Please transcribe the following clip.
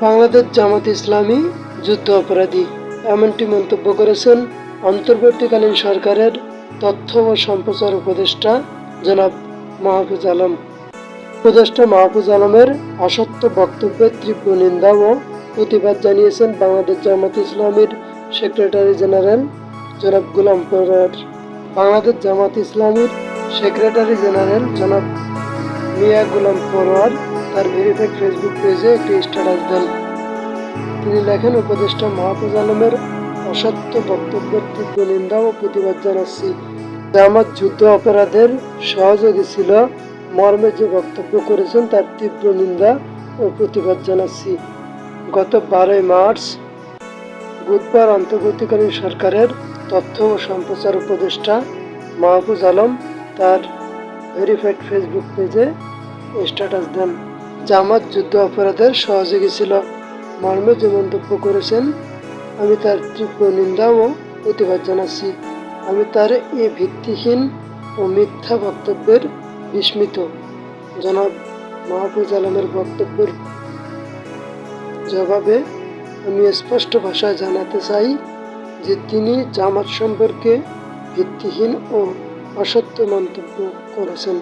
বাংলাদেশ জামাত ইসলামী যুদ্ধ অপরাধী এমনটি মন্তব্য করেছেন অন্তর্বর্তীকালীন সরকারের তথ্য ও সম্প্রচার উপদেষ্টা জনাব মাহফুজ আলম। উপদেষ্টা মাহফুজ আলমের অসত্য বক্তব্যের তীব্র নিন্দা ও প্রতিবাদ জানিয়েছেন বাংলাদেশ জামাত ইসলামীর সেক্রেটারি জেনারেল জনাব গুলাম পরোয়ার। বাংলাদেশ জামাত ইসলামীর সেক্রেটারি জেনারেল জনাব মিয়া গুলাম পরোয়ার তার ভেরিফাইড ফেসবুক পেজে একটি স্ট্যাটাস দেন। তিনি লেখেন, উপদেষ্টা মাহফুজ আলমের অসত্য বক্তব্যের তীব্র নিন্দা ও প্রতিবাদ জানাচ্ছি। জামাত যুদ্ধ অপরাধের সহযোগী ছিল। মর্মে যে বক্তব্য করেছেন তার তীব্র নিন্দা ও প্রতিবাদ জানাচ্ছি। গত বারোই মার্চ, বুধবার অন্তর্বর্তীকালীন সরকারের তথ্য ও সম্প্রচার উপদেষ্টা মাহফুজ আলম তার ভেরিফাইড ফেসবুক পেজে স্ট্যাটাস দেন। জামাত যুদ্ধ অপরাধের সহযোগী ছিল। মর্মে যে মন্তব্য করেছেন, আমি তার তীব্র নিন্দা ও প্রতিবাদ জানাচ্ছি। আমি তার এই ভিত্তিহীন ও মিথ্যা বক্তব্যের বিস্মিত। জনাব মাহফুজ আলমের বক্তব্যের জবাবে আমি স্পষ্ট ভাষায় জানাতে চাই যে তিনি জামাত সম্পর্কে ভিত্তিহীন ও অসত্য মন্তব্য করেছেন।